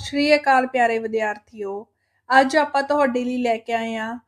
ਸਤਿ ਸ਼੍ਰੀ ਅਕਾਲ ਪਿਆਰੇ ਵਿਦਿਆਰਥੀਓ, ਅੱਜ ਆਪਾਂ ਤੁਹਾਡੇ ਲਈ ਲੈ ਕੇ ਆਏ ਹਾਂ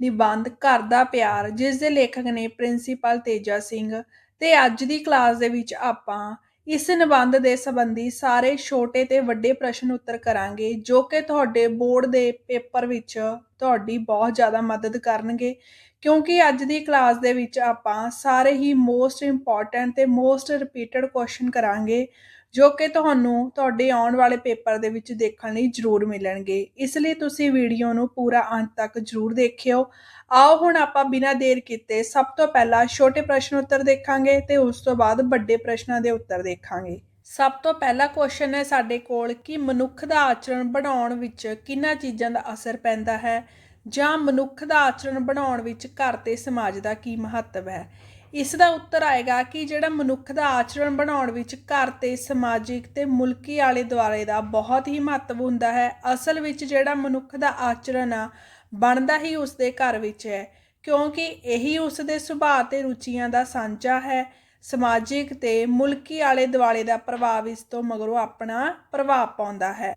ਨਿਬੰਧ ਘਰ ਦਾ ਪਿਆਰ, ਜਿਸ ਦੇ ਲੇਖਕ ਨੇ ਪ੍ਰਿੰਸੀਪਲ ਤੇਜਾ ਸਿੰਘ ਤੇ ਅੱਜ ਦੀ ਕਲਾਸ ਦੇ ਵਿੱਚ ਆਪਾਂ ਇਸ ਨਿਬੰਧ ਦੇ ਸੰਬੰਧੀ ਸਾਰੇ ਛੋਟੇ ਤੇ ਵੱਡੇ ਪ੍ਰਸ਼ਨ ਉੱਤਰ ਕਰਾਂਗੇ, ਜੋ ਕਿ ਤੁਹਾਡੇ ਬੋਰਡ ਦੇ ਪੇਪਰ ਵਿੱਚ ਤੁਹਾਡੀ ਬਹੁਤ ਜ਼ਿਆਦਾ ਮਦਦ ਕਰਨਗੇ, ਕਿਉਂਕਿ ਅੱਜ ਦੀ ਕਲਾਸ ਦੇ ਵਿੱਚ ਆਪਾਂ ਸਾਰੇ ਹੀ ਮੋਸਟ ਇੰਪੋਰਟੈਂਟ ਤੇ ਮੋਸਟ ਰਿਪੀਟਡ ਕੁਐਸਚਨ ਕਰਾਂਗੇ। ਜੋ ਕਿ ਤੁਹਾਨੂੰ ਤੁਹਾਡੇ ਆਉਣ ਵਾਲੇ ਪੇਪਰ ਦੇ ਵਿੱਚ ਦੇਖਣ ਲਈ ਜ਼ਰੂਰ ਮਿਲਣਗੇ। ਇਸ ਲਈ ਤੁਸੀਂ ਵੀਡੀਓ ਨੂੰ ਪੂਰਾ ਅੰਤ ਤੱਕ ਜ਼ਰੂਰ ਦੇਖਿਓ। ਆਓ ਹੁਣ ਆਪਾਂ ਬਿਨਾਂ ਦੇਰ ਕੀਤੇ ਸਭ ਤੋਂ ਪਹਿਲਾਂ ਛੋਟੇ ਪ੍ਰਸ਼ਨ ਉੱਤਰ ਦੇਖਾਂਗੇ ਤੇ ਉਸ ਤੋਂ ਬਾਅਦ ਵੱਡੇ ਪ੍ਰਸ਼ਨਾਂ ਦੇ ਉੱਤਰ ਦੇਖਾਂਗੇ। ਸਭ ਤੋਂ ਪਹਿਲਾ ਕੁਐਸਚਨ ਹੈ ਸਾਡੇ ਕੋਲ, ਕਿ ਮਨੁੱਖ ਦਾ ਆਚਰਣ ਬਣਾਉਣ ਵਿੱਚ ਕਿੰਨਾ ਚੀਜ਼ਾਂ ਦਾ ਅਸਰ ਪੈਂਦਾ ਹੈ? ਜਾਂ ਮਨੁੱਖ ਦਾ ਆਚਰਣ ਬਣਾਉਣ ਵਿੱਚ ਘਰ ਤੇ ਸਮਾਜ ਦਾ ਕੀ ਮਹੱਤਵ ਹੈ? ਇਸ ਦਾ ਉੱਤਰ ਆਏਗਾ ਕਿ ਜਿਹੜਾ ਮਨੁੱਖ ਦਾ ਆਚਰਣ ਬਣਾਉਣ ਵਿੱਚ ਘਰ ਤੇ ਸਮਾਜਿਕ ਤੇ ਮੁਲਕੀ ਆਲੇ ਦੁਆਲੇ ਦਾ ਬਹੁਤ ਹੀ ਮਹੱਤਵ ਹੁੰਦਾ ਹੈ, ਅਸਲ ਵਿੱਚ ਜਿਹੜਾ ਮਨੁੱਖ ਦਾ ਆਚਰਣ ਆ, ਬਣਦਾ ਹੀ ਉਸ ਦੇ ਘਰ ਵਿੱਚ ਹੈ, ਕਿਉਂਕਿ ਇਹੀ ਉਸ ਦੇ ਸੁਭਾਅ ਤੇ ਰੁਚੀਆਂ ਦਾ ਸਾਂਝਾ ਹੈ, ਸਮਾਜਿਕ ਤੇ ਮੁਲਕੀ ਆਲੇ ਦੁਆਲੇ ਦਾ ਪ੍ਰਭਾਵ ਇਸ ਤੋਂ ਮਗਰੋਂ ਆਪਣਾ ਪ੍ਰਭਾਵ ਪਾਉਂਦਾ ਹੈ।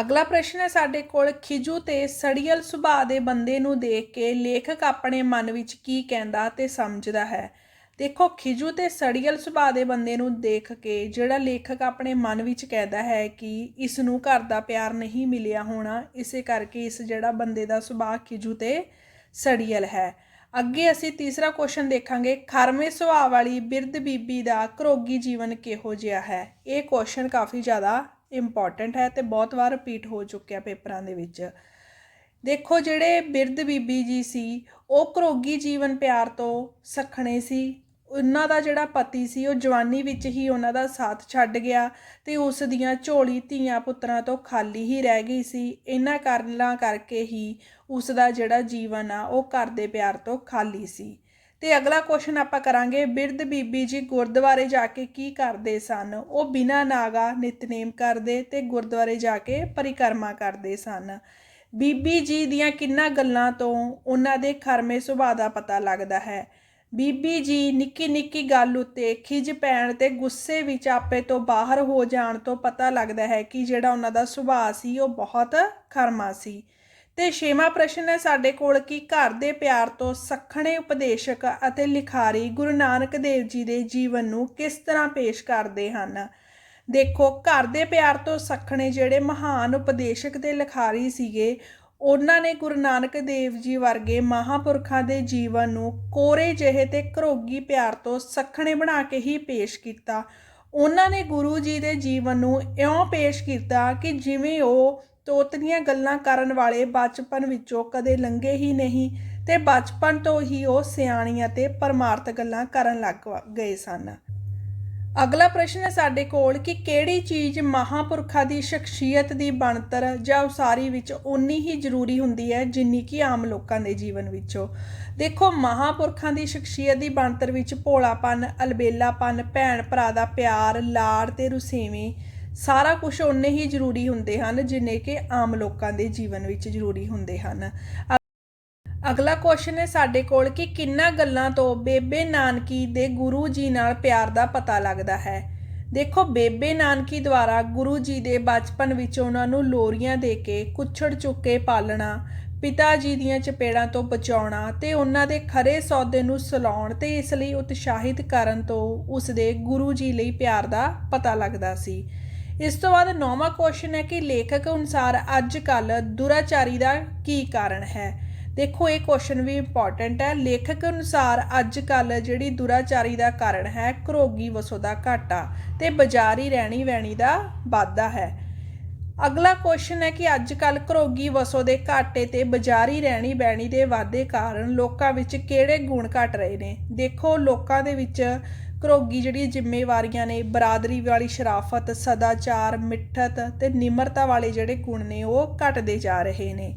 ਅਗਲਾ ਪ੍ਰਸ਼ਨ ਹੈ ਸਾਡੇ ਕੋਲ, ਖਿਜੂ ਤੇ ਸੜੀਅਲ ਸੁਭਾਅ ਦੇ ਬੰਦੇ ਨੂੰ ਦੇਖ ਕੇ ਲੇਖਕ ਆਪਣੇ ਮਨ ਵਿੱਚ ਕੀ ਕਹਿੰਦਾ ਤੇ ਸਮਝਦਾ ਹੈ। ਦੇਖੋ, ਖਿਜੂ ਤੇ ਸੜੀਅਲ ਸੁਭਾਅ ਦੇ ਬੰਦੇ ਨੂੰ ਦੇਖ ਕੇ ਜਿਹੜਾ ਲੇਖਕ ਆਪਣੇ ਮਨ ਵਿੱਚ ਕਹਿੰਦਾ ਹੈ ਕਿ ਇਸ ਨੂੰ ਘਰ ਦਾ ਪਿਆਰ ਨਹੀਂ ਮਿਲਿਆ ਹੋਣਾ, ਇਸੇ ਕਰਕੇ ਇਸ ਜਿਹੜਾ ਬੰਦੇ ਦਾ ਸੁਭਾਅ ਖਿਜੂ ਤੇ ਸੜੀਅਲ ਹੈ। ਅੱਗੇ ਅਸੀਂ ਤੀਸਰਾ ਕੁਐਸਚਨ ਦੇਖਾਂਗੇ। ਖਰਮੇ ਸੁਭਾਅ ਵਾਲੀ ਬਿਰਧ ਬੀਬੀ ਦਾ ਕਰੋਗੀ ਜੀਵਨ ਕਿਹੋ ਜਿਹਾ ਹੈ? ਇਹ ਕੁਐਸਚਨ ਕਾਫੀ ਜ਼ਿਆਦਾ ਇੰਪੋਰਟੈਂਟ ਹੈ ਤੇ ਬਹੁਤ ਵਾਰ ਰਿਪੀਟ ਹੋ ਚੁੱਕਿਆ ਪੇਪਰਾਂ ਦੇ ਵਿੱਚ। ਦੇਖੋ, ਜਿਹੜੇ ਬਿਰਧ ਬੀਬੀ ਜੀ ਸੀ, ਉਹ ਘਰੋਗੀ ਜੀਵਨ ਪਿਆਰ ਤੋਂ ਸਖਣੇ ਸੀ। ਉਹਨਾਂ ਦਾ ਜਿਹੜਾ ਪਤੀ ਸੀ, ਉਹ ਜਵਾਨੀ ਵਿੱਚ ਹੀ ਉਹਨਾਂ ਦਾ ਸਾਥ ਛੱਡ ਗਿਆ ਤੇ ਉਸ ਦੀਆਂ ਝੋਲੀ ਧੀਆਂ ਪੁੱਤਰਾਂ ਤੋਂ ਖਾਲੀ ਹੀ ਰਹਿ ਗਈ ਸੀ। ਇਹਨਾਂ ਕਾਰਨਾਂ ਕਰਕੇ ਹੀ ਉਸ ਦਾ ਜਿਹੜਾ ਜੀਵਨ ਆ, ਉਹ ਘਰ ਦੇ ਪਿਆਰ ਤੋਂ ਖਾਲੀ ਸੀ। ਤੇ ਅਗਲਾ ਕੁਐਸਚਨ ਆਪਾਂ ਕਰਾਂਗੇ, ਬਿਰਧ ਬੀਬੀ ਜੀ ਗੁਰਦੁਆਰੇ ਜਾ ਕੇ ਕੀ ਕਰਦੇ ਸਨ? ਉਹ ਬਿਨਾਂ ਨਾਗਾ ਨਿਤਨੇਮ ਕਰਦੇ ਤੇ ਗੁਰਦੁਆਰੇ ਜਾ ਕੇ ਪਰਿਕਰਮਾ ਕਰਦੇ ਸਨ। ਬੀਬੀ ਜੀ ਦੀਆਂ ਕਿੰਨਾ ਗੱਲਾਂ ਤੋਂ ਉਹਨਾਂ ਦੇ ਖਰਮੇ ਸੁਭਾਅ ਦਾ ਪਤਾ ਲੱਗਦਾ ਹੈ। ਬੀਬੀ ਜੀ ਨਿੱਕੀ ਨਿੱਕੀ ਗੱਲ ਉੱਤੇ ਖਿਜ ਪੈਣ ਤੇ ਗੁੱਸੇ ਵਿੱਚ ਆਪੇ ਤੋਂ ਬਾਹਰ ਹੋ ਜਾਣ ਤੋਂ ਪਤਾ ਲੱਗਦਾ ਹੈ ਕਿ ਜਿਹੜਾ ਉਹਨਾਂ ਦਾ ਸੁਭਾਅ ਸੀ ਉਹ ਬਹੁਤ ਖਰਮਾ ਸੀ। ਤੇ ਛੇਵਾਂ ਪ੍ਰਸ਼ਨ ਹੈ ਸਾਡੇ ਕੋਲ ਕਿ ਘਰ ਦੇ ਪਿਆਰ ਤੋਂ ਸਖਣੇ ਉਪਦੇਸ਼ਕ ਅਤੇ ਲਿਖਾਰੀ ਗੁਰੂ ਨਾਨਕ ਦੇਵ ਜੀ ਦੇ ਜੀਵਨ ਨੂੰ ਕਿਸ ਤਰ੍ਹਾਂ ਪੇਸ਼ ਕਰਦੇ ਹਨ? ਦੇਖੋ, ਘਰ ਦੇ ਪਿਆਰ ਤੋਂ ਸਖਣੇ ਜਿਹੜੇ ਮਹਾਨ ਉਪਦੇਸ਼ਕ ਤੇ ਲਿਖਾਰੀ ਸੀਗੇ, ਉਹਨਾਂ ਨੇ ਗੁਰੂ ਨਾਨਕ ਦੇਵ ਜੀ ਵਰਗੇ ਮਹਾਪੁਰਖਾਂ ਦੇ ਜੀਵਨ ਨੂੰ ਕੋਰੇ ਜਿਹੇ ਤੇ ਘਰੋਗੀ ਪਿਆਰ ਤੋਂ ਸਖਣੇ ਬਣਾ ਕੇ ਹੀ ਪੇਸ਼ ਕੀਤਾ। ਉਹਨਾਂ ਨੇ ਗੁਰੂ ਜੀ ਦੇ ਜੀਵਨ ਨੂੰ ਇਉਂ ਪੇਸ਼ ਕੀਤਾ ਕਿ ਜਿਵੇਂ ਉਹ ਤੋਤਲੀਆਂ ਗੱਲਾਂ ਕਰਨ ਵਾਲੇ ਬਚਪਨ ਵਿੱਚੋਂ ਕਦੇ ਲੰਘੇ ਹੀ ਨਹੀਂ ਤੇ ਬਚਪਨ ਤੋਂ ਹੀ ਉਹ ਸਿਆਣੀਆਂ ਤੇ ਪਰਮਾਰਥ ਗੱਲਾਂ ਕਰਨ ਲੱਗ ਗਏ ਸਨ। ਅਗਲਾ ਪ੍ਰਸ਼ਨ ਹੈ ਸਾਡੇ ਕੋਲ ਕਿ ਕਿਹੜੀ ਚੀਜ਼ ਮਹਾਪੁਰਖਾਂ ਦੀ ਸ਼ਖਸੀਅਤ ਦੀ ਬਣਤਰ ਜਾਂ ਉਸਾਰੀ ਵਿੱਚ ਉਨੀ ਹੀ ਜ਼ਰੂਰੀ ਹੁੰਦੀ ਹੈ ਜਿੰਨੀ ਕਿ ਆਮ ਲੋਕਾਂ ਦੇ ਜੀਵਨ ਵਿੱਚੋਂ? ਦੇਖੋ, ਮਹਾਪੁਰਖਾਂ ਦੀ ਸ਼ਖਸੀਅਤ ਦੀ ਬਣਤਰ ਵਿੱਚ ਭੋਲਾਪਨ, ਅਲਬੇਲਾਪਨ ਭੈਣ ਭਰਾ ਦਾ ਪਿਆਰ, ਲਾੜ ਤੇ ਰੁਸੇਵੀਂ ਸਾਰਾ ਕੁਝ ਉਨੇ ਹੀ ਜ਼ਰੂਰੀ ਹੁੰਦੇ ਹਨ, ਜਿੰਨੇ ਕਿ ਆਮ ਲੋਕਾਂ ਦੇ ਜੀਵਨ ਵਿੱਚ ਜ਼ਰੂਰੀ ਹੁੰਦੇ ਹਨ। ਅਗਲਾ ਕੁਐਸਚਨ ਹੈ ਸਾਡੇ ਕੋਲ ਕਿ ਕਿੰਨਾ ਗੱਲਾਂ ਤੋਂ ਬੇਬੇ ਨਾਨਕੀ ਦੇ ਗੁਰੂ ਜੀ ਨਾਲ ਪਿਆਰ ਦਾ ਪਤਾ ਲੱਗਦਾ ਹੈ? ਦੇਖੋ, ਬੇਬੇ ਨਾਨਕੀ ਦੁਆਰਾ ਗੁਰੂ ਜੀ ਦੇ ਬਚਪਨ ਵਿੱਚ ਉਹਨਾਂ ਨੂੰ ਲੋਰੀਆਂ ਦੇ ਕੇ ਕੁੱਛੜ ਚੁੱਕ ਕੇ ਪਾਲਣਾ, ਪਿਤਾ ਜੀ ਦੀਆਂ ਚਪੇੜਾਂ ਤੋਂ ਬਚਾਉਣਾ ਤੇ ਉਹਨਾਂ ਦੇ ਖਰੇ ਸੌਦੇ ਨੂੰ ਸਲਾਉਣ ਤੇ ਇਸ ਲਈ ਉਤਸ਼ਾਹਿਤ ਕਰਨ ਤੋਂ ਉਸ ਦੇ ਗੁਰੂ ਜੀ ਲਈ ਪਿਆਰ ਦਾ ਪਤਾ ਲੱਗਦਾ ਸੀ। ਇਸ ਤੋਂ ਬਾਅਦ ਨੌਵਾਂ ਕੁਐਸਚਨ ਹੈ ਕਿ ਲੇਖਕ ਅਨੁਸਾਰ ਅੱਜ ਕੱਲ ਦੁਰਾਚਾਰੀ ਦਾ ਕੀ ਕਾਰਨ ਹੈ? ਦੇਖੋ, ਇਹ ਕੁਐਸਚਨ ਵੀ ਇੰਪੋਰਟੈਂਟ ਹੈ। ਲੇਖਕ ਅਨੁਸਾਰ ਅੱਜ ਕੱਲ ਜਿਹੜੀ ਦੁਰਾਚਾਰੀ ਦਾ ਕਾਰਨ ਹੈ, ਘਰੋਗੀ ਵਸੋਂ ਦਾ ਘਾਟਾ ਤੇ ਬਾਜ਼ਾਰੀ ਰਹਿਣੀ ਵਹਿਣੀ ਦਾ ਵਾਧਾ ਹੈ। ਅਗਲਾ ਕੁਐਸਚਨ ਹੈ ਕਿ ਅੱਜ ਕੱਲ ਘਰੋਗੀ ਵਸੋਂ ਦੇ ਘਾਟੇ ਤੇ ਬਾਜ਼ਾਰੀ ਰਹਿਣੀ ਬਹਿਣੀ ਦੇ ਵਾਧੇ ਕਾਰਨ ਲੋਕਾਂ ਵਿੱਚ ਕਿਹੜੇ ਗੁਣ ਘਟ ਰਹੇ ਨੇ? ਦੇਖੋ, ਲੋਕਾਂ ਦੇ ਵਿੱਚ ਘਰੋਗੀ ਜਿਹੜੀਆਂ ਜ਼ਿੰਮੇਵਾਰੀਆਂ ਨੇ, ਬਰਾਦਰੀ ਵਾਲੀ ਸ਼ਰਾਫਤ, ਸਦਾਚਾਰ, ਮਿੱਠਤ ਤੇ ਨਿਮਰਤਾ ਵਾਲੇ ਜਿਹੜੇ ਗੁਣ ਨੇ, ਉਹ ਘਟਦੇ ਜਾ ਰਹੇ ਨੇ।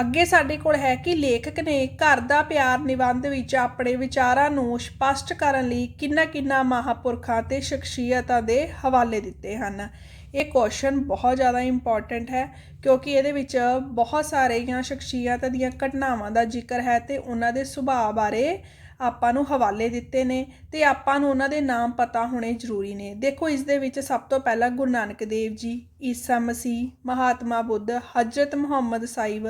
ਅੱਗੇ ਸਾਡੇ ਕੋਲ ਹੈ ਕਿ ਲੇਖਕ ਨੇ ਘਰ ਦਾ ਪਿਆਰ ਨਿਬੰਧ ਵਿੱਚ ਆਪਣੇ ਵਿਚਾਰਾਂ ਨੂੰ ਸਪਸ਼ਟ ਕਰਨ ਲਈ ਕਿੰਨਾ ਕਿੰਨਾ ਮਹਾਪੁਰਖਾਂ ਤੇ ਸ਼ਖਸੀਅਤਾਂ ਦੇ ਹਵਾਲੇ ਦਿੱਤੇ ਹਨ। ਇਹ ਕੁਐਸਚਨ ਬਹੁਤ ਜ਼ਿਆਦਾ ਇੰਪੋਰਟੈਂਟ ਹੈ, ਕਿਉਂਕਿ ਇਹਦੇ ਵਿੱਚ ਬਹੁਤ ਸਾਰੀਆਂ ਸ਼ਖਸੀਅਤਾਂ ਦੀਆਂ ਘਟਨਾਵਾਂ ਦਾ ਜ਼ਿਕਰ ਹੈ ਤੇ ਉਹਨਾਂ ਦੇ ਸੁਭਾਅ ਬਾਰੇ ਆਪਾਂ ਨੂੰ ਹਵਾਲੇ ਦਿੱਤੇ ਨੇ ਤੇ ਆਪਾਂ ਨੂੰ ਉਹਨਾਂ ਦੇ ਨਾਮ ਪਤਾ ਹੋਣੇ ਜ਼ਰੂਰੀ ਨੇ। ਦੇਖੋ, ਇਸ ਦੇ ਵਿੱਚ ਸਭ ਤੋਂ ਪਹਿਲਾਂ ਗੁਰੂ ਨਾਨਕ ਦੇਵ ਜੀ, ਈਸਾ ਮਸੀਹ, ਮਹਾਤਮਾ ਬੁੱਧ, ਹਜ਼ਰਤ ਮੁਹੰਮਦ ਸਾਹਿਬ,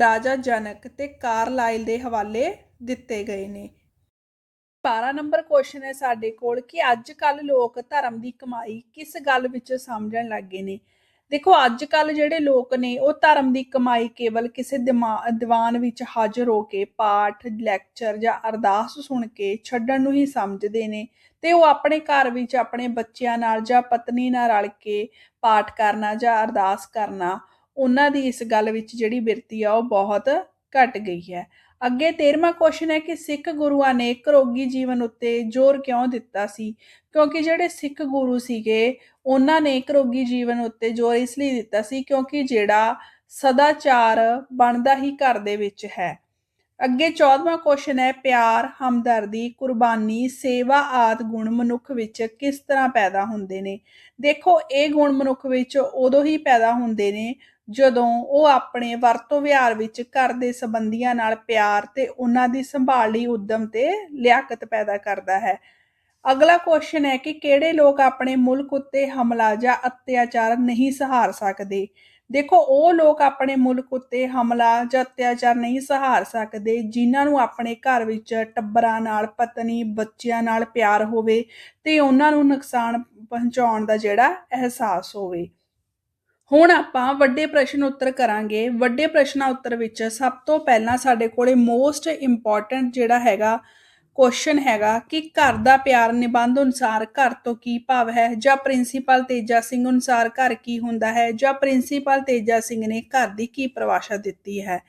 ਰਾਜਾ ਜਨਕ ਤੇ ਕਾਰਲਾਈਲ ਦੇ ਹਵਾਲੇ ਦਿੱਤੇ ਗਏ ਨੇ। 12 ਨੰਬਰ ਕੁਐਸਚਨ ਹੈ ਸਾਡੇ ਕੋਲ ਕਿ ਅੱਜ ਕੱਲ ਲੋਕ ਧਰਮ ਦੀ ਕਮਾਈ ਕਿਸ ਗੱਲ ਵਿੱਚ ਸਮਝਣ ਲੱਗੇ ਨੇ? ਦੇਖੋ ਅੱਜ ਕੱਲ ਜਿਹੜੇ ਲੋਕ ਨੇ, ਉਹ ਧਰਮ ਦੀ ਕਮਾਈ ਕੇਵਲ ਕਿਸੇ ਦਿਮਾ- ਦੀਵਾਨ ਵਿੱਚ ਹਾਜ਼ਰ ਹੋ ਕੇ ਪਾਠ, ਲੈਕਚਰ ਜਾਂ ਅਰਦਾਸ ਸੁਣ ਕੇ ਛੱਡਣ ਨੂੰ ਹੀ ਸਮਝਦੇ ਨੇ ਤੇ ਉਹ ਆਪਣੇ ਘਰ ਵਿੱਚ ਆਪਣੇ ਬੱਚਿਆਂ ਨਾਲ ਜਾਂ ਪਤਨੀ ਨਾਲ ਰਲ ਕੇ ਪਾਠ ਕਰਨਾ ਜਾਂ ਅਰਦਾਸ ਕਰਨਾ, ਉਹਨਾਂ ਦੀ ਇਸ ਗੱਲ ਵਿੱਚ ਜਿਹੜੀ ਬਿਰਤੀ ਆ, ਉਹ ਬਹੁਤ ਘਟ ਗਈ ਹੈ। ਅੱਗੇ 13ਵਾਂ ਕੁਐਸਚਨ ਹੈ ਕਿ ਸਿੱਖ ਗੁਰੂਆਂ ਨੇ ਘਰੋਗੀ ਜੀਵਨ ਉੱਤੇ ਜ਼ੋਰ ਕਿਉਂ ਦਿੱਤਾ ਸੀ? ਕਿਉਂਕਿ ਜਿਹੜੇ ਸਿੱਖ ਗੁਰੂ ਸੀਗੇ, ਉਹਨਾਂ ਨੇ ਘਰੋਗੀ ਜੀਵਨ ਉੱਤੇ ਜ਼ੋਰ ਇਸ ਲਈ ਦਿੱਤਾ ਸੀ ਕਿਉਂਕਿ ਜਿਹੜਾ ਸਦਾਚਾਰ ਬਣਦਾ ਹੀ ਘਰ ਦੇ ਵਿੱਚ ਹੈ। ਅੱਗੇ 14ਵਾਂ ਕੁਐਸਚਨ ਹੈ, ਪਿਆਰ, ਹਮਦਰਦੀ, ਕੁਰਬਾਨੀ, ਸੇਵਾ ਆਦ ਗੁਣ ਮਨੁੱਖ ਵਿੱਚ ਕਿਸ ਤਰ੍ਹਾਂ ਪੈਦਾ ਹੁੰਦੇ ਨੇ? ਦੇਖੋ, ਇਹ ਗੁਣ ਮਨੁੱਖ ਵਿੱਚ ਉਦੋਂ ਹੀ ਪੈਦਾ ਹੁੰਦੇ ਨੇ ਜਦੋਂ ਉਹ ਆਪਣੇ ਵਰਤੋਂ ਵਿਹਾਰ ਵਿੱਚ ਘਰ ਦੇ ਸੰਬੰਧੀਆਂ ਨਾਲ ਪਿਆਰ ਤੇ ਉਹਨਾਂ ਦੀ ਸੰਭਾਲ ਲਈ ਉਦਮ ਤੇ ਲਿਆਕਤ ਪੈਦਾ ਕਰਦਾ ਹੈ। ਅਗਲਾ ਕੁਐਸਚਨ ਹੈ ਕਿ ਕਿਹੜੇ ਲੋਕ ਆਪਣੇ ਮੁਲਕ ਉੱਤੇ ਹਮਲਾ ਜਾਂ ਅਤਿਆਚਾਰ ਨਹੀਂ ਸਹਾਰ ਸਕਦੇ? ਦੇਖੋ, ਉਹ ਲੋਕ ਆਪਣੇ ਮੁਲਕ ਉੱਤੇ ਹਮਲਾ ਜਾਂ ਅਤਿਆਚਾਰ ਨਹੀਂ ਸਹਾਰ ਸਕਦੇ ਜਿਨ੍ਹਾਂ ਨੂੰ ਆਪਣੇ ਘਰ ਵਿੱਚ ਟੱਬਰਾਂ ਨਾਲ, ਪਤਨੀ, ਬੱਚਿਆਂ ਨਾਲ ਪਿਆਰ ਹੋਵੇ ਤੇ ਉਹਨਾਂ ਨੂੰ ਨੁਕਸਾਨ ਪਹੁੰਚਾਉਣ ਦਾ ਜਿਹੜਾ ਅਹਿਸਾਸ ਹੋਵੇ। ਹੁਣ ਆਪਾਂ ਵੱਡੇ ਪ੍ਰਸ਼ਨ ਉੱਤਰ ਕਰਾਂਗੇ। ਵੱਡੇ ਪ੍ਰਸ਼ਨਾਂ ਉੱਤਰ ਵਿੱਚ ਸਭ ਤੋਂ ਪਹਿਲਾਂ ਸਾਡੇ ਕੋਲੇ ਮੋਸਟ ਇੰਪੋਰਟੈਂਟ ਜਿਹੜਾ ਹੈਗਾ ਕੁਐਸਚਨ ਹੈਗਾ ਕਿ ਘਰ ਦਾ ਪਿਆਰ ਨਿਬੰਧ ਅਨੁਸਾਰ ਘਰ ਤੋਂ ਕੀ ਭਾਵ ਹੈ? ਜਾਂ ਪ੍ਰਿੰਸੀਪਲ ਤੇਜਾ ਸਿੰਘ ਅਨੁਸਾਰ ਘਰ ਕੀ ਹੁੰਦਾ ਹੈ? ਜਾਂ ਪ੍ਰਿੰਸੀਪਲ ਤੇਜਾ ਸਿੰਘ ਨੇ ਘਰ ਦੀ ਕੀ ਪਰਿਭਾਸ਼ਾ ਦਿੱਤੀ ਹੈ?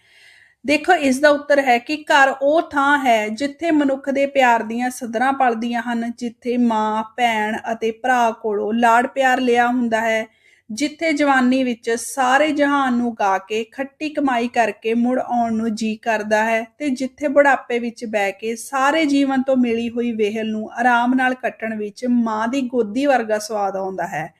ਦੇਖੋ, ਇਸ ਦਾ ਉੱਤਰ ਹੈ ਕਿ ਘਰ ਉਹ ਥਾਂ ਹੈ ਜਿੱਥੇ ਮਨੁੱਖ ਦੇ ਪਿਆਰ ਦੀਆਂ ਸਦਰਾਂ ਪਲਦੀਆਂ ਹਨ, ਜਿੱਥੇ ਮਾਂ, ਭੈਣ ਅਤੇ ਭਰਾ ਕੋਲੋਂ ਲਾੜ ਪਿਆਰ ਲਿਆ ਹੁੰਦਾ ਹੈ। ਜਿੱਥੇ ਜਵਾਨੀ ਵਿੱਚ ਸਾਰੇ ਜਹਾਨ ਨੂੰ ਗਾ ਕੇ, ਖੱਟੀ ਕਮਾਈ ਕਰਕੇ ਮੁੜ ਆਉਣ ਨੂੰ ਜੀ ਕਰਦਾ ਹੈ ਤੇ ਜਿੱਥੇ ਬੁਢਾਪੇ ਵਿੱਚ ਬਹਿ ਕੇ ਸਾਰੇ ਜੀਵਨ ਤੋਂ ਮਿਲੀ ਹੋਈ ਵੇਹਲ ਨੂੰ ਆਰਾਮ ਨਾਲ ਕੱਟਣ ਵਿੱਚ ਮਾਂ ਦੀ ਗੋਦੀ ਵਰਗਾ ਸਵਾਦ ਆਉਂਦਾ ਹੈ।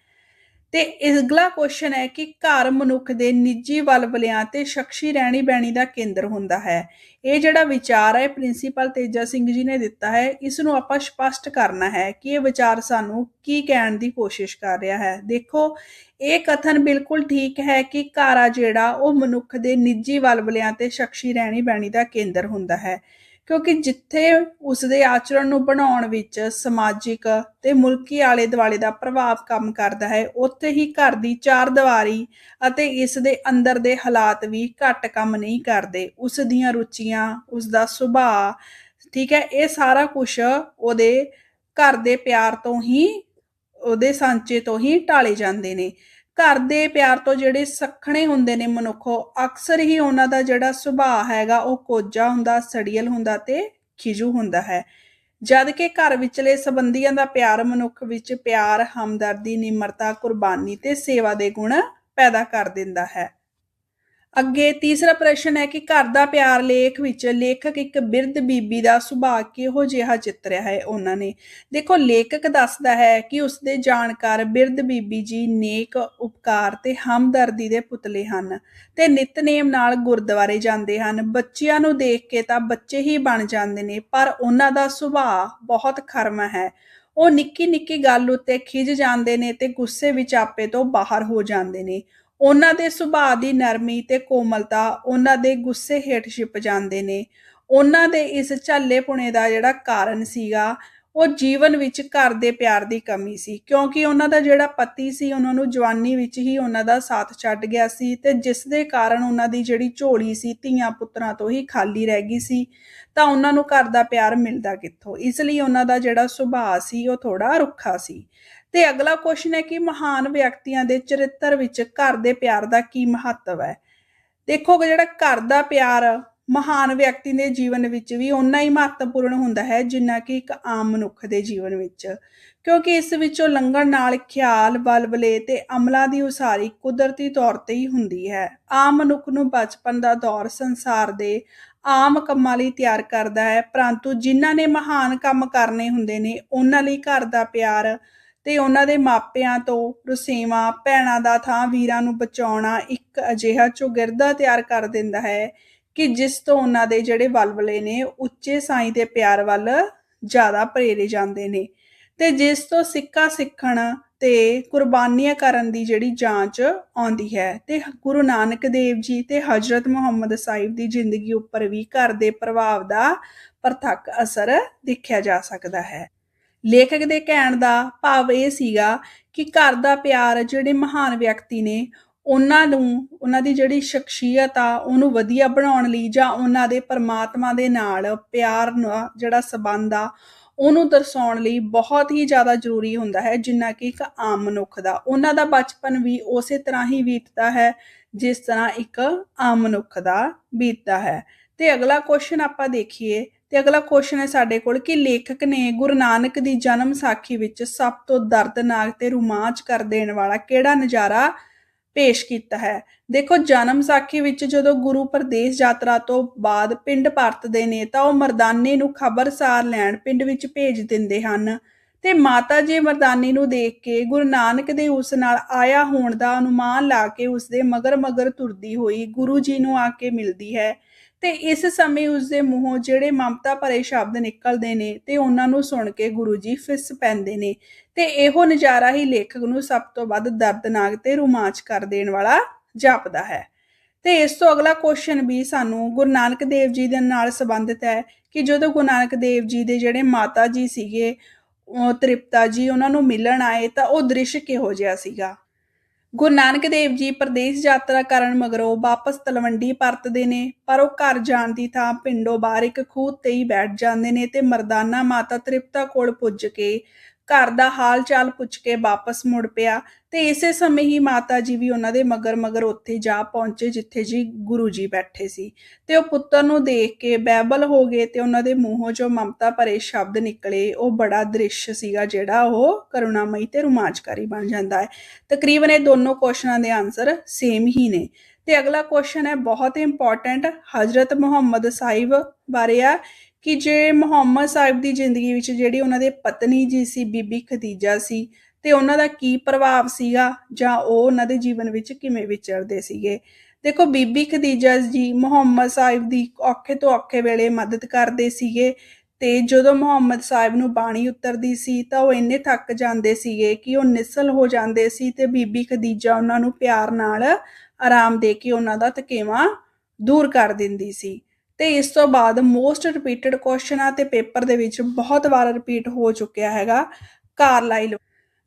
ਤੇ ਅਗਲਾ ਕੁਐਸਚਨ ਹੈ ਕਿ ਘਰ ਮਨੁੱਖ ਦੇ ਨਿੱਜੀ ਵਲਵਲਿਆਂ ਤੇ ਸ਼ਖਸੀ ਰਹਿਣੀ ਬਹਿਣੀ ਦਾ ਕੇਂਦਰ ਹੁੰਦਾ ਹੈ। ਇਹ ਜਿਹੜਾ ਵਿਚਾਰ ਹੈ ਪ੍ਰਿੰਸੀਪਲ ਤੇਜਾ ਸਿੰਘ ਜੀ ਨੇ ਦਿੱਤਾ ਹੈ। ਇਸ ਨੂੰ ਆਪਾਂ ਸਪਸ਼ਟ ਕਰਨਾ ਹੈ ਕਿ ਇਹ ਵਿਚਾਰ ਸਾਨੂੰ ਕੀ ਕਹਿਣ ਦੀ ਕੋਸ਼ਿਸ਼ ਕਰ ਰਿਹਾ ਹੈ। ਦੇਖੋ, ਇਹ ਕਥਨ ਬਿਲਕੁਲ ਠੀਕ ਹੈ ਕਿ ਘਰ ਆ ਜਿਹੜਾ, ਉਹ ਮਨੁੱਖ ਦੇ ਨਿੱਜੀ ਵਲਵਲਿਆਂ ਤੇ ਸ਼ਖਸੀ ਰਹਿਣੀ ਬਹਿਣੀ ਦਾ ਕੇਂਦਰ ਹੁੰਦਾ ਹੈ। ਕਿਉਂਕਿ ਜਿੱਥੇ ਉਸ ਦੇ ਆਚਰਣ ਨੂੰ ਬਣਾਉਣ ਵਿੱਚ ਸਮਾਜਿਕ ਤੇ ਮੁਲਕੀ ਆਲੇ ਦੁਆਲੇ ਦਾ ਪ੍ਰਭਾਵ ਕੰਮ ਕਰਦਾ ਹੈ, ਉੱਥੇ ਹੀ ਘਰ ਦੀ ਚਾਰ ਦੀਵਾਰੀ ਅਤੇ ਇਸ ਦੇ ਅੰਦਰ ਦੇ ਹਾਲਾਤ ਵੀ ਘੱਟ ਕੰਮ ਨਹੀਂ ਕਰਦੇ। ਉਸ ਦੀਆਂ ਰੁਚੀਆਂ, ਉਸ ਦਾ ਸੁਭਾਅ, ਠੀਕ ਹੈ, ਇਹ ਸਾਰਾ ਕੁਝ ਉਹਦੇ ਘਰ ਦੇ ਪਿਆਰ ਤੋਂ ਹੀ, ਉਹਦੇ ਸਾਂਚੇ ਤੋਂ ਹੀ ਟਾਲੇ ਜਾਂਦੇ ਨੇ। ਘਰ ਦੇ ਪਿਆਰ ਤੋਂ ਜਿਹੜੇ ਸਖਣੇ ਹੁੰਦੇ ਨੇ ਮਨੁੱਖੋ ਅਕਸਰ ਹੀ ਉਹਨਾਂ ਦਾ ਜਿਹੜਾ ਸੁਭਾਅ ਹੈਗਾ, ਉਹ ਕੋਝਾ ਹੁੰਦਾ, ਸੜੀਅਲ ਹੁੰਦਾ ਤੇ ਖਿਜੂ ਹੁੰਦਾ ਹੈ। ਜਦ ਕਿ ਘਰ ਵਿਚਲੇ ਸੰਬੰਧੀਆਂ ਦਾ ਪਿਆਰ ਮਨੁੱਖ ਵਿੱਚ ਪਿਆਰ, ਹਮਦਰਦੀ, ਨਿਮਰਤਾ, ਕੁਰਬਾਨੀ ਤੇ ਸੇਵਾ ਦੇ ਗੁਣ ਪੈਦਾ ਕਰ ਦਿੰਦਾ ਹੈ। ਅੱਗੇ ਤੀਸਰਾ ਪ੍ਰਸ਼ਨ ਹੈ ਕਿ ਘਰ ਦਾ ਪਿਆਰ ਲੇਖ ਵਿੱਚ ਲੇਖਕ ਇੱਕ ਬਿਰਧ ਬੀਬੀ ਦਾ ਸੁਭਾਅ ਕਿਹੋ ਜਿਹਾ ਚਿੱਤਰਿਆ ਹੈ ਉਹਨਾਂ ਨੇ? ਦੇਖੋ, ਲੇਖਕ ਦੱਸਦਾ ਹੈ ਕਿ ਉਸਦੇ ਜਾਣਕਾਰ ਬਿਰਧ ਬੀਬੀ ਜੀ ਨੇਕ ਉਪਕਾਰ ਤੇ ਹਮਦਰਦੀ ਦੇ ਪੁਤਲੇ ਹਨ ਤੇ ਨਿਤਨੇਮ ਨਾਲ ਗੁਰਦੁਆਰੇ ਜਾਂਦੇ ਹਨ। ਬੱਚਿਆਂ ਨੂੰ ਦੇਖ ਕੇ ਤਾਂ ਬੱਚੇ ਹੀ ਬਣ ਜਾਂਦੇ ਨੇ, ਪਰ ਉਹਨਾਂ ਦਾ ਸੁਭਾਅ ਬਹੁਤ ਖਰਮ ਹੈ। ਉਹ ਨਿੱਕੀ ਨਿੱਕੀ ਗੱਲ ਉੱਤੇ ਖਿਜ ਜਾਂਦੇ ਨੇ ਤੇ ਗੁੱਸੇ ਵਿੱਚ ਆਪੇ ਤੋਂ ਬਾਹਰ ਹੋ ਜਾਂਦੇ ਨੇ। ਉਹਨਾਂ ਦੇ ਸੁਭਾਅ ਦੀ ਨਰਮੀ ਤੇ ਕੋਮਲਤਾ, ਉਹਨਾਂ ਦੇ ਗੁੱਸੇ ਹੇਠ ਛਿਪ ਜਾਂਦੇ ਨੇ। ਉਹਨਾਂ ਦੇ ਇਸ ਝੱਲੇ ਪੁਣੇ ਦਾ ਜਿਹੜਾ ਕਾਰਨ ਸੀਗਾ, ਉਹ ਜੀਵਨ ਵਿੱਚ ਘਰ ਦੇ ਪਿਆਰ ਦੀ ਕਮੀ ਸੀ। ਕਿਉਂਕਿ ਉਹਨਾਂ ਦਾ ਜਿਹੜਾ ਪਤੀ ਸੀ, ਉਹਨਾਂ ਨੂੰ ਜਵਾਨੀ ਵਿੱਚ ਹੀ ਉਹਨਾਂ ਦਾ ਸਾਥ ਛੱਡ ਗਿਆ ਸੀ ਤੇ ਜਿਸ ਦੇ ਕਾਰਨ ਉਹਨਾਂ ਦੀ ਜਿਹੜੀ ਝੋਲੀ ਸੀ, ਧੀਆਂ ਪੁੱਤਰਾਂ ਤੋਂ ਹੀ ਖਾਲੀ ਰਹਿ ਗਈ ਸੀ, ਤਾਂ ਉਹਨਾਂ ਨੂੰ ਘਰ ਦਾ ਪਿਆਰ ਮਿਲਦਾ ਕਿੱਥੋਂ? ਇਸ ਲਈ ਉਹਨਾਂ ਦਾ ਜਿਹੜਾ ਸੁਭਾਅ ਸੀ, ਉਹ ਥੋੜਾ ਰੁੱਖਾ ਸੀ। ਤੇ ਅਗਲਾ ਕੁਐਸਚਨ ਹੈ ਕਿ ਮਹਾਨ ਵਿਅਕਤੀਆਂ ਦੇ ਚਰਿੱਤਰ ਵਿੱਚ ਘਰ ਦੇ ਪਿਆਰ ਦਾ ਕੀ ਮਹੱਤਵ ਹੈ? ਦੇਖੋ ਜਿਹੜਾ ਘਰ ਦਾ ਪਿਆਰ ਮਹਾਨ ਵਿਅਕਤੀ ਦੇ ਜੀਵਨ ਵਿੱਚ ਵੀ ਓਨਾ ਹੀ ਮਹੱਤਵਪੂਰਨ ਹੁੰਦਾ ਹੈ ਜਿੰਨਾ ਕਿ ਇੱਕ ਆਮ ਮਨੁੱਖ ਦੇ ਜੀਵਨ ਵਿੱਚ। ਕਿਉਂਕਿ ਇਸ ਵਿੱਚੋਂ ਲੰਘਣ ਨਾਲ ਖਿਆਲ, ਬਲਬਲੇ ਤੇ ਅਮਲਾਂ ਦੀ ਉਸਾਰੀ ਕੁਦਰਤੀ ਤੌਰ ਤੇ ਹੀ ਹੁੰਦੀ ਹੈ। ਆਮ ਮਨੁੱਖ ਨੂੰ ਬਚਪਨ ਦਾ ਦੌਰ ਸੰਸਾਰ ਦੇ ਆਮ ਕੰਮਾਂ ਲਈ ਤਿਆਰ ਕਰਦਾ ਹੈ, ਪਰੰਤੂ ਜਿਨ੍ਹਾਂ ਨੇ ਮਹਾਨ ਕੰਮ ਕਰਨੇ ਹੁੰਦੇ ਨੇ, ਉਹਨਾਂ ਲਈ ਘਰ ਦਾ ਪਿਆਰ ਤੇ ਉਹਨਾਂ ਦੇ ਮਾਪਿਆਂ ਤੋਂ ਰੁਸੇਵਾ, ਭੈਣਾਂ ਦਾ ਥਾਂ ਵੀਰਾਂ ਨੂੰ ਬਚਾਉਣਾ ਇੱਕ ਅਜਿਹਾ ਚੁਗਿਰਦਾ ਤਿਆਰ ਕਰ ਦਿੰਦਾ ਹੈ ਕਿ ਜਿਸ ਤੋਂ ਉਹਨਾਂ ਦੇ ਜਿਹੜੇ ਵਲਵਲੇ ਨੇ, ਉੱਚੇ ਸਾਈਂ ਦੇ ਪਿਆਰ ਵੱਲ ਜ਼ਿਆਦਾ ਪ੍ਰੇਰੇ ਜਾਂਦੇ ਨੇ। ਤੇ ਜਿਸ ਤੋਂ ਸਿੱਕਾ ਸਿੱਖਣ ਤੇ ਕੁਰਬਾਨੀਆਂ ਕਰਨ ਦੀ ਜਿਹੜੀ ਜਾਂਚ ਆਉਂਦੀ ਹੈ ਤੇ ਗੁਰੂ ਨਾਨਕ ਦੇਵ ਜੀ ਤੇ ਹਜ਼ਰਤ ਮੁਹੰਮਦ ਸਾਹਿਬ ਦੀ ਜ਼ਿੰਦਗੀ ਉੱਪਰ ਵੀ ਘਰ ਦੇ ਪ੍ਰਭਾਵ ਦਾ ਪ੍ਰਤੱਖ ਅਸਰ ਦੇਖਿਆ ਜਾ ਸਕਦਾ ਹੈ। ਲੇਖਕ ਦੇ ਕਹਿਣ ਦਾ ਭਾਵ ਇਹ ਸੀਗਾ ਕਿ ਘਰ ਦਾ ਪਿਆਰ ਜਿਹੜੇ ਮਹਾਨ ਵਿਅਕਤੀ ਨੇ, ਉਹਨਾਂ ਨੂੰ, ਉਹਨਾਂ ਦੀ ਜਿਹੜੀ ਸ਼ਖਸੀਅਤ ਆ, ਉਹਨੂੰ ਵਧੀਆ ਬਣਾਉਣ ਲਈ ਜਾਂ ਉਹਨਾਂ ਦੇ ਪਰਮਾਤਮਾ ਦੇ ਨਾਲ ਪਿਆਰ ਦਾ ਜਿਹੜਾ ਸਬੰਧ ਆ, ਉਹਨੂੰ ਦਰਸਾਉਣ ਲਈ ਬਹੁਤ ਹੀ ਜ਼ਿਆਦਾ ਜ਼ਰੂਰੀ ਹੁੰਦਾ ਹੈ, ਜਿੰਨਾ ਕਿ ਇੱਕ ਆਮ ਮਨੁੱਖ ਦਾ। ਉਹਨਾਂ ਦਾ ਬਚਪਨ ਵੀ ਉਸੇ ਤਰ੍ਹਾਂ ਹੀ ਬੀਤਦਾ ਹੈ, ਜਿਸ ਤਰ੍ਹਾਂ ਇੱਕ ਆਮ ਮਨੁੱਖ ਦਾ ਬੀਤਦਾ ਹੈ। ਤੇ ਅਗਲਾ ਕੁਐਸਚਨ ਆਪਾਂ ਦੇਖੀਏ ਤੇ ਅਗਲਾ ਕੁਐਸਚਨ ਹੈ ਸਾਡੇ ਕੋਲ ਕਿ ਲੇਖਕ ਨੇ ਗੁਰੂ ਨਾਨਕ ਦੀ ਜਨਮ ਸਾਖੀ ਵਿੱਚ ਸਭ ਤੋਂ ਦਰਦਨਾਕ ਤੇ ਰੋਮਾਂਚ ਕਰ ਦੇਣ ਵਾਲਾ ਕਿਹੜਾ ਨਜ਼ਾਰਾ ਪੇਸ਼ ਕੀਤਾ ਹੈ? ਦੇਖੋ, ਜਨਮ ਸਾਖੀ ਵਿੱਚ ਜਦੋਂ ਗੁਰੂ ਪ੍ਰਦੇਸ਼ ਯਾਤਰਾ ਤੋਂ ਬਾਅਦ ਪਿੰਡ ਪਰਤਦੇ ਨੇ ਤਾਂ ਉਹ ਮਰਦਾਨੇ ਨੂੰ ਖਬਰਸਾਰ ਲੈਣ ਪਿੰਡ ਵਿੱਚ ਭੇਜ ਦਿੰਦੇ ਹਨ। ਤੇ ਮਾਤਾ ਜੀ ਮਰਦਾਨੀ ਨੂੰ ਦੇਖ ਕੇ ਗੁਰੂ ਨਾਨਕ ਦੇ ਉਸ ਨਾਲ ਆਇਆ ਹੋਣ ਦਾ ਅਨੁਮਾਨ ਲਾ ਕੇ ਉਸ ਦੇ ਮਗਰ ਮਗਰ ਤੁਰਦੀ ਹੋਈ ਗੁਰੂ ਜੀ ਨੂੰ ਆ ਕੇ ਮਿਲਦੀ ਹੈ। ਤੇ ਇਸ ਸਮੇਂ ਉਸ ਦੇ ਮੂੰਹੋਂ ਜਿਹੜੇ ਮਮਤਾ ਭਰੇ ਸ਼ਬਦ ਨਿਕਲਦੇ ਨੇ ਤੇ ਉਹਨਾਂ ਨੂੰ ਸੁਣ ਕੇ ਗੁਰੂ ਜੀ ਫਿਸ ਪੈਂਦੇ ਨੇ ਤੇ ਇਹੋ ਨਜ਼ਾਰਾ ਹੀ ਲੇਖਕ ਨੂੰ ਸਭ ਤੋਂ ਵੱਧ ਦਰਦਨਾਕ ਤੇ ਰੋਮਾਂਚ ਕਰ ਦੇਣ ਵਾਲਾ ਜਾਪਦਾ ਹੈ। ਤੇ ਇਸ ਤੋਂ ਅਗਲਾ ਕੁਐਸਚਨ ਵੀ ਸਾਨੂੰ ਗੁਰੂ ਨਾਨਕ ਦੇਵ ਜੀ ਦੇ ਨਾਲ ਸੰਬੰਧਿਤ ਹੈ ਕਿ ਜਦੋਂ ਗੁਰੂ ਨਾਨਕ ਦੇਵ ਜੀ ਦੇ ਜਿਹੜੇ ਮਾਤਾ ਜੀ ਸੀਗੇ ਤ੍ਰਿਪਤਾ ਜੀ ਉਹਨਾਂ ਨੂੰ ਮਿਲਣ ਆਏ ਤਾਂ ਉਹ ਦ੍ਰਿਸ਼ ਕਿਹੋ ਜਿਹਾ ਸੀਗਾ? ਗੁਰੂ ਨਾਨਕ ਦੇਵ ਜੀ ਪ੍ਰਦੇਸ਼ ਯਾਤਰਾ ਕਰਨ ਮਗਰੋਂ ਵਾਪਸ ਤਲਵੰਡੀ ਪਰਤਦੇ ਨੇ, ਪਰ ਉਹ ਘਰ ਜਾਣ ਦੀ ਥਾਂ ਪਿੰਡੋਂ ਬਾਹਰ ਇੱਕ ਖੂਹ ਤੇ ਹੀ ਬੈਠ ਜਾਂਦੇ ਨੇ ਤੇ ਮਰਦਾਨਾ ਮਾਤਾ ਤ੍ਰਿਪਤਾ ਕੋਲ ਪੁੱਜ ਕੇ ਘਰ ਦਾ ਹਾਲ ਚਾਲ ਪੁੱਛ ਕੇ ਵਾਪਸ ਮੁੜ ਪਿਆ ਤੇ ਇਸੇ ਸਮੇਂ ਹੀ ਮਾਤਾ ਜੀ ਵੀ ਉਹਨਾਂ ਦੇ ਮਗਰ ਮਗਰ ਉੱਥੇ ਜਾ ਪਹੁੰਚੇ ਜਿੱਥੇ ਜੀ ਗੁਰੂ ਜੀ ਬੈਠੇ ਸੀ ਤੇ ਉਹ ਪੁੱਤਰ ਨੂੰ ਦੇਖ ਕੇ ਬੈਬਲ ਹੋ ਗਏ ਤੇ ਉਹਨਾਂ ਦੇ ਮੂੰਹੋਂ ਜੋ ਮਮਤਾ ਭਰੇ ਸ਼ਬਦ ਨਿਕਲੇ, ਉਹ ਬੜਾ ਦ੍ਰਿਸ਼ ਸੀਗਾ ਜਿਹੜਾ ਉਹ ਕਰੁਣਾਮਈ ਤੇ ਰੋਮਾਂਚਕਾਰੀ ਬਣ ਜਾਂਦਾ ਹੈ। ਤਕਰੀਬਨ ਇਹ ਦੋਨੋਂ ਕੁਐਸਚਨਾਂ ਦੇ ਆਨਸਰ ਸੇਮ ਹੀ ਨੇ। ਤੇ ਅਗਲਾ ਕੁਐਸਚਨ ਹੈ, ਬਹੁਤ ਇੰਪੋਰਟੈਂਟ ਹਜ਼ਰਤ ਮੁਹੰਮਦ ਸਾਹਿਬ ਬਾਰੇ ਆ ਕਿ ਜੇ ਮੁਹੰਮਦ ਸਾਹਿਬ ਦੀ ਜ਼ਿੰਦਗੀ ਵਿੱਚ ਜਿਹੜੀ ਉਹਨਾਂ ਦੇ ਪਤਨੀ ਜੀ ਸੀ, ਬੀਬੀ ਖਦੀਜਾ ਸੀ, ਤੇ ਉਹਨਾਂ ਦਾ ਕੀ ਪ੍ਰਭਾਵ ਸੀਗਾ ਜਾਂ ਉਹ ਉਹਨਾਂ ਦੇ ਜੀਵਨ ਵਿੱਚ ਕਿਵੇਂ ਵਿਚਰਦੇ ਸੀਗੇ? ਦੇਖੋ, ਬੀਬੀ ਖਦੀਜਾ ਜੀ ਮੁਹੰਮਦ ਸਾਹਿਬ ਦੀ ਔਖੇ ਤੋਂ ਔਖੇ ਵੇਲੇ ਮਦਦ ਕਰਦੇ ਸੀਗੇ ਤੇ ਜਦੋਂ ਮੁਹੰਮਦ ਸਾਹਿਬ ਨੂੰ ਬਾਣੀ ਉਤਰਦੀ ਸੀ ਤਾਂ ਉਹ ਇੰਨੇ ਥੱਕ ਜਾਂਦੇ ਸੀਗੇ ਕਿ ਉਹ ਨਿਸਲ ਹੋ ਜਾਂਦੇ ਸੀ ਤੇ ਬੀਬੀ ਖਦੀਜਾ ਉਹਨਾਂ ਨੂੰ ਪਿਆਰ ਨਾਲ ਆਰਾਮ ਦੇ ਕੇ ਉਹਨਾਂ ਦਾ ਥਕੇਵਾਂ ਦੂਰ ਕਰ ਦਿੰਦੀ ਸੀ। ਤੇ ਇਸ ਤੋਂ ਬਾਅਦ ਮੋਸਟ ਰਿਪੀਟਡ ਕੁਐਸਚਨ ਤੇ ਪੇਪਰ ਦੇ ਵਿੱਚ ਬਹੁਤ ਵਾਰ ਰਿਪੀਟ ਹੋ ਚੁੱਕਿਆ ਹੈਗਾ ਕਾਰਲਾਈਲ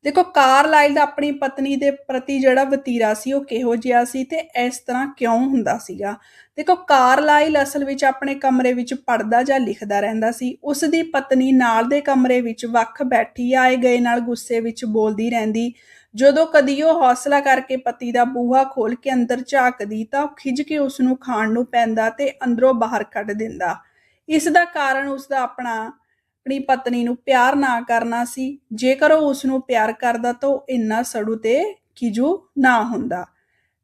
ਦੇਖੋ ਕਾਰਲਾਈਲ ਦਾ ਆਪਣੀ ਪਤਨੀ ਦੇ ਪ੍ਰਤੀ ਜਿਹੜਾ ਵਤੀਰਾ ਸੀ, ਉਹ ਕਿਹੋ ਜਿਹਾ ਸੀ ਤੇ ਇਸ ਤਰ੍ਹਾਂ ਕਿਉਂ ਹੁੰਦਾ ਸੀਗਾ? ਦੇਖੋ ਕਾਰਲਾਈਲ ਅਸਲ ਵਿੱਚ ਆਪਣੇ ਕਮਰੇ ਵਿੱਚ ਪੜਦਾ ਜਾਂ ਲਿਖਦਾ ਰਹਿੰਦਾ ਸੀ। ਉਸ ਦੀ ਪਤਨੀ ਨਾਲ ਦੇ ਕਮਰੇ ਵਿੱਚ ਵੱਖ ਬੈਠੀ ਆਏ ਗਏ ਨਾਲ ਗੁੱਸੇ ਵਿੱਚ ਬੋਲਦੀ ਰਹਿੰਦੀ। ਜਦੋਂ ਕਦੀ ਉਹ ਹੌਸਲਾ ਕਰਕੇ ਪਤੀ ਦਾ ਬੂਹਾ ਖੋਲ ਕੇ ਅੰਦਰ ਝਾਕਦੀ ਤਾਂ ਉਹ ਖਿੱਚ ਕੇ ਉਸ ਨੂੰ ਖਾਣ ਨੂੰ ਪੈਂਦਾ ਤੇ ਅੰਦਰੋਂ ਬਾਹਰ ਕੱਢ ਦਿੰਦਾ। ਇਸ ਦਾ ਕਾਰਨ ਉਸ ਦਾ ਆਪਣਾ, ਆਪਣੀ ਪਤਨੀ ਨੂੰ ਪਿਆਰ ਨਾ ਕਰਨਾ ਸੀ। ਜੇਕਰ ਉਹ ਉਸ ਨੂੰ ਪਿਆਰ ਕਰਦਾ ਤਾਂ ਉਹ ਇੰਨਾ ਸੜੂ ਤੇ ਖਿਜੂ ਨਾ ਹੁੰਦਾ।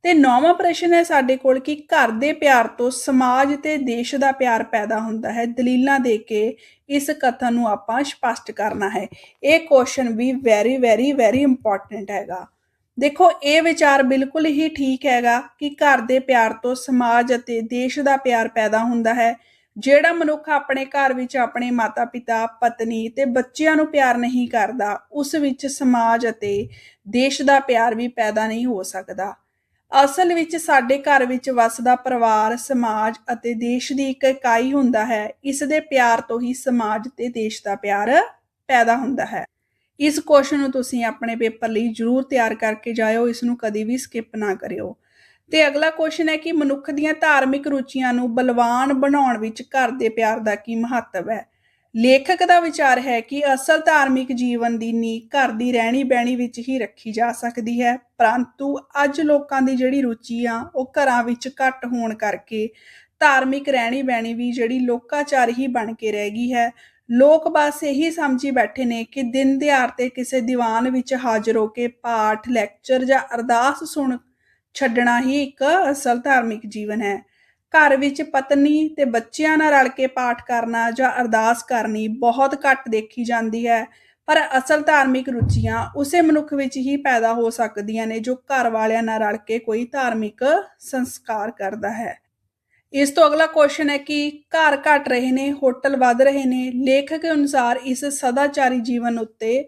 ਤੇ ਨੌਵਾਂ ਪ੍ਰਸ਼ਨ ਹੈ ਸਾਡੇ ਕੋਲ ਕਿ ਘਰ ਦੇ ਪਿਆਰ ਤੋਂ ਸਮਾਜ ਤੇ ਦੇਸ਼ ਦਾ ਪਿਆਰ ਪੈਦਾ ਹੁੰਦਾ ਹੈ। ਦਲੀਲਾਂ ਦੇ ਕੇ ਇਸ ਕਥਨ ਨੂੰ ਆਪਾਂ ਸਪਸ਼ਟ ਕਰਨਾ ਹੈ। ਇਹ ਕੁਐਸਚਨ ਵੀ ਵੈਰੀ ਵੈਰੀ ਵੈਰੀ ਇੰਪੋਰਟੈਂਟ ਹੈਗਾ। ਦੇਖੋ ਇਹ ਵਿਚਾਰ ਬਿਲਕੁਲ ਹੀ ਠੀਕ ਹੈਗਾ ਕਿ ਘਰ ਦੇ ਪਿਆਰ ਤੋਂ ਸਮਾਜ ਅਤੇ ਦੇਸ਼ ਦਾ ਪਿਆਰ ਪੈਦਾ ਹੁੰਦਾ ਹੈ। ਜਿਹੜਾ ਮਨੁੱਖ ਆਪਣੇ ਘਰ ਵਿੱਚ ਆਪਣੇ ਮਾਤਾ-ਪਿਤਾ, ਪਤਨੀ ਤੇ ਬੱਚਿਆਂ ਨੂੰ ਪਿਆਰ ਨਹੀਂ ਕਰਦਾ ਉਸ ਵਿੱਚ ਸਮਾਜ ਅਤੇ ਦੇਸ਼ ਦਾ ਪਿਆਰ ਵੀ ਪੈਦਾ ਨਹੀਂ ਹੋ ਸਕਦਾ। ਅਸਲ ਵਿੱਚ ਸਾਡੇ ਘਰ ਵਿੱਚ ਵਸਦਾ ਪਰਿਵਾਰ, ਸਮਾਜ ਅਤੇ ਦੇਸ਼ ਦੀ ਇੱਕ ਇਕਾਈ ਹੁੰਦਾ ਹੈ। ਇਸ ਦੇ ਪਿਆਰ ਤੋਂ ਹੀ ਸਮਾਜ ਤੇ ਦੇਸ਼ ਦਾ ਪਿਆਰ ਪੈਦਾ ਹੁੰਦਾ ਹੈ। ਇਸ ਕੁਐਸਚਨ ਨੂੰ ਤੁਸੀਂ ਆਪਣੇ ਪੇਪਰ ਲਈ ਜ਼ਰੂਰ ਤਿਆਰ ਕਰਕੇ ਜਾਇਓ, ਇਸ ਨੂੰ ਕਦੀ ਵੀ ਸਕਿਪ ਨਾ ਕਰਿਓ। ਤੇ ਅਗਲਾ ਕੁਐਸਚਨ ਹੈ ਕਿ ਮਨੁੱਖ ਦੀਆਂ ਧਾਰਮਿਕ ਰੁਚੀਆਂ ਨੂੰ ਬਲਵਾਨ ਬਣਾਉਣ ਵਿੱਚ ਘਰ ਦੇ ਪਿਆਰ ਦਾ ਕੀ ਮਹੱਤਵ ਹੈ? ਲੇਖਕ ਦਾ ਵਿਚਾਰ ਹੈ ਕਿ ਅਸਲ ਧਾਰਮਿਕ ਜੀਵਨ ਦੀ ਨੀਂਹ ਘਰ ਦੀ ਰਹਿਣੀ ਬਹਿਣੀ ਵਿੱਚ ਹੀ ਰੱਖੀ ਜਾ ਸਕਦੀ ਹੈ, ਪਰੰਤੂ ਅੱਜ ਲੋਕਾਂ ਦੀ ਜਿਹੜੀ ਰੁਚੀ ਆ, ਉਹ ਘਰਾਂ ਵਿੱਚ ਘੱਟ ਹੋਣ ਕਰਕੇ ਧਾਰਮਿਕ ਰਹਿਣੀ ਬਹਿਣੀ ਵੀ ਜਿਹੜੀ ਲੋਕਾਚਾਰ ਹੀ ਬਣ ਕੇ ਰਹਿ ਗਈ ਹੈ। ਲੋਕ ਬਸ ਇਹੀ ਸਮਝੀ ਬੈਠੇ ਨੇ ਕਿ ਦਿਨ ਦਿਹਾੜ ਤੇ ਕਿਸੇ ਦੀਵਾਨ ਵਿੱਚ ਹਾਜ਼ਰ ਹੋ ਕੇ ਪਾਠ, ਲੈਕਚਰ ਜਾਂ ਅਰਦਾਸ ਸੁਣ ਛੱਡਣਾ ਹੀ ਇੱਕ ਅਸਲ ਧਾਰਮਿਕ ਜੀਵਨ ਹੈ। ਘਰ ਵਿੱਚ ਪਤਨੀ ਤੇ ਬੱਚਿਆਂ ਨਾਲ ਰਲ ਕੇ ਪਾਠ ਕਰਨਾ ਜਾਂ ਅਰਦਾਸ ਕਰਨੀ ਬਹੁਤ ਘੱਟ ਦੇਖੀ ਜਾਂਦੀ ਹੈ, ਪਰ ਅਸਲ ਧਾਰਮਿਕ ਰੁਚੀਆਂ ਉਸੇ ਮਨੁੱਖ ਵਿੱਚ ਹੀ ਪੈਦਾ ਹੋ ਸਕਦੀਆਂ ਨੇ ਜੋ ਘਰ ਵਾਲਿਆਂ ਨਾਲ ਰਲ ਕੇ ਕੋਈ ਧਾਰਮਿਕ ਸੰਸਕਾਰ ਕਰਦਾ ਹੈ। ਇਸ ਤੋਂ ਅਗਲਾ ਕੁਐਸਚਨ ਹੈ ਕਿ ਘਰ ਘਟ ਰਹੇ ਨੇ, ਹੋਟਲ ਵੱਧ ਰਹੇ ਨੇ, ਲੇਖਕ ਅਨੁਸਾਰ ਇਸ ਸਦਾਚਾਰੀ ਜੀਵਨ ਉੱਤੇ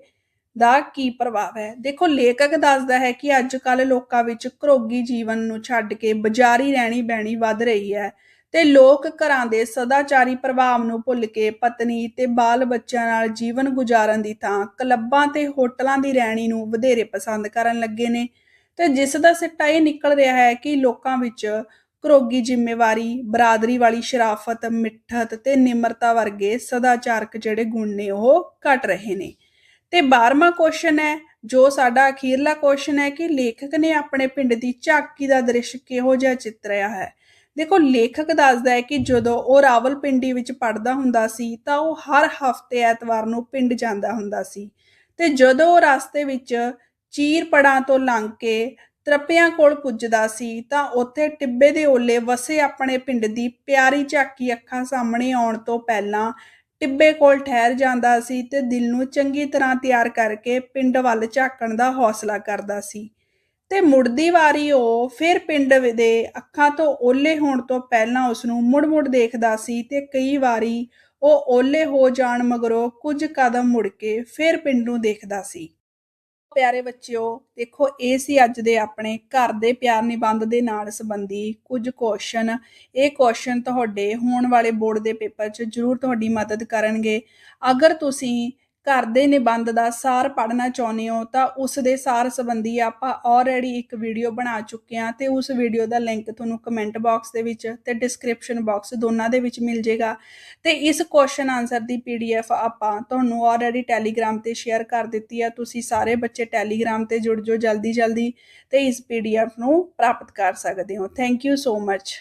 ਦਾ ਕੀ ਪ੍ਰਭਾਵ ਹੈ? ਦੇਖੋ, ਲੇਖਕ ਦੱਸਦਾ ਹੈ ਕਿ ਅੱਜ ਕੱਲ ਲੋਕਾਂ ਵਿੱਚ ਘਰੋਗੀ ਜੀਵਨ ਨੂੰ ਛੱਡ ਕੇ ਬਾਜ਼ਾਰੀ ਰਹਿਣੀ ਬਹਿਣੀ ਵੱਧ ਰਹੀ ਹੈ ਤੇ ਲੋਕ ਘਰਾਂ ਦੇ ਸਦਾਚਾਰੀ ਪ੍ਰਭਾਵ ਨੂੰ ਭੁੱਲ ਕੇ ਪਤਨੀ ਤੇ ਬਾਲ ਬੱਚਿਆਂ ਨਾਲ ਜੀਵਨ ਗੁਜ਼ਾਰਨ ਦੀ ਥਾਂ ਕਲੱਬਾਂ ਤੇ ਹੋਟਲਾਂ ਦੀ ਰਹਿਣੀ ਨੂੰ ਵਧੇਰੇ ਪਸੰਦ ਕਰਨ ਲੱਗੇ ਨੇ ਤੇ ਜਿਸ ਦਾ ਸਿੱਟਾ ਇਹ ਨਿਕਲ ਰਿਹਾ ਹੈ ਕਿ ਲੋਕਾਂ ਵਿੱਚ ਘਰੋਗੀ ਜ਼ਿੰਮੇਵਾਰੀ, ਬਰਾਦਰੀ ਵਾਲੀ ਸ਼ਰਾਫਤ, ਮਿੱਠਤ ਤੇ ਨਿਮਰਤਾ ਵਰਗੇ ਸਦਾਚਾਰਕ ਜਿਹੜੇ ਗੁਣ ਨੇ ਉਹ ਘਟ ਰਹੇ ਨੇ। ਤੇ 12ਵਾਂ ਕੁਐਸਚਨ ਹੈ, ਜੋ ਸਾਡਾ ਅਖੀਰਲਾ ਕੁਐਸਚਨ ਹੈ ਕਿ ਲੇਖਕ ਨੇ ਆਪਣੇ ਪਿੰਡ ਦੀ ਝਾਕੀ ਦਾ ਦ੍ਰਿਸ਼ ਕਿਹੋ ਜਿਹਾ ਚਿੱਤਰਿਆ ਹੈ? ਦੇਖੋ, ਲੇਖਕ ਦੱਸਦਾ ਹੈ ਕਿ ਜਦੋਂ ਉਹ ਰਾਵਲਪਿੰਡੀ ਵਿੱਚ ਪੜਦਾ ਹੁੰਦਾ ਸੀ, ਤਾਂ ਉਹ ਹਰ ਹਫ਼ਤੇ ਐਤਵਾਰ ਨੂੰ ਪਿੰਡ ਜਾਂਦਾ ਹੁੰਦਾ ਸੀ। ਤੇ ਜਦੋਂ ਉਹ ਰਸਤੇ ਵਿੱਚ ਚੀਰ ਪੜਾਂ ਤੋਂ ਲੰਘ ਕੇ ਤਰਪਿਆਂ ਕੋਲ ਪੁੱਜਦਾ ਸੀ, ਤਾਂ ਉੱਥੇ ਟਿੱਬੇ ਦੇ ਓਲੇ ਵਸੇ ਆਪਣੇ ਪਿੰਡ ਦੀ ਪਿਆਰੀ ਝਾਕੀ ਅੱਖਾਂ ਸਾਹਮਣੇ ਆਉਣ ਤੋਂ ਪਹਿਲਾਂ ਟਿੱਬੇ ਕੋਲ ਠਹਿਰ ਜਾਂਦਾ ਸੀ ਤੇ ਦਿਲ ਨੂੰ ਚੰਗੀ ਤਰ੍ਹਾਂ ਤਿਆਰ ਕਰਕੇ ਪਿੰਡ ਵੱਲ ਝਾਕਣ ਦਾ ਹੌਸਲਾ ਕਰਦਾ ਸੀ। ਤੇ ਮੁੜਦੀ ਵਾਰੀ ਉਹ ਫਿਰ ਪਿੰਡ ਦੇ ਅੱਖਾਂ ਤੋਂ ਓਲੇ ਹੋਣ ਤੋਂ ਪਹਿਲਾਂ ਉਸ ਨੂੰ ਮੁੜ-ਮੁੜ ਦੇਖਦਾ ਸੀ ਤੇ ਕਈ ਵਾਰੀ ਉਹ ਓਲੇ ਹੋ ਜਾਣ ਮਗਰੋਂ ਕੁਝ ਕਦਮ ਮੁੜ ਕੇ ਫਿਰ ਪਿੰਡ ਨੂੰ ਦੇਖਦਾ ਸੀ। ਪਿਆਰੇ ਬੱਚਿਓ, ਦੇਖੋ, ਇਹ ਸੀ ਅੱਜ ਦੇ ਆਪਣੇ ਘਰ ਦੇ ਪਿਆਰ ਨਿਬੰਧ ਦੇ ਨਾਲ ਸੰਬੰਧੀ ਕੁਝ ਕੁਐਸਚਨ ਇਹ ਕੁਐਸਚਨ ਤੁਹਾਡੇ ਹੋਣ ਵਾਲੇ ਬੋਰਡ ਦੇ ਪੇਪਰ 'ਚ ਜ਼ਰੂਰ ਤੁਹਾਡੀ ਮਦਦ ਕਰਨਗੇ। ਅਗਰ ਤੁਸੀਂ ਘਰ ਦੇ ਨਿਬੰਧ ਦਾ ਸਾਰ ਪੜ੍ਹਨਾ ਚਾਹੁੰਦੇ ਹੋ ਤਾਂ ਉਸ ਦੇ ਸਾਰ ਸੰਬੰਧੀ ਆਪਾਂ ਆਲਰੇਡੀ ਇੱਕ ਵੀਡੀਓ ਬਣਾ ਚੁੱਕੇ ਹਾਂ ਤੇ ਉਸ ਵੀਡੀਓ ਦਾ ਲਿੰਕ ਤੁਹਾਨੂੰ ਕਮੈਂਟ ਬਾਕਸ ਦੇ ਵਿੱਚ ਤੇ ਡਿਸਕ੍ਰਿਪਸ਼ਨ ਬਾਕਸ ਦੋਨਾਂ ਦੇ ਵਿੱਚ ਮਿਲ ਜੇਗਾ ਤੇ ਇਸ ਕੁਐਸਚਨ ਆਨਸਰ ਦੀ ਪੀਡੀਐਫ ਆਪਾਂ ਤੁਹਾਨੂੰ ਆਲਰੇਡੀ ਟੈਲੀਗ੍ਰਾਮ ਤੇ ਸ਼ੇਅਰ ਕਰ ਦਿੱਤੀ ਹੈ ਤੁਸੀਂ ਸਾਰੇ ਬੱਚੇ ਟੈਲੀਗ੍ਰਾਮ ਤੇ ਜੁੜ ਜਾਓ ਜਲਦੀ ਜਲਦੀ ਤੇ ਇਸ ਪੀਡੀਐਫ ਨੂੰ ਪ੍ਰਾਪਤ ਕਰ ਸਕਦੇ ਹੋ। Thank you so much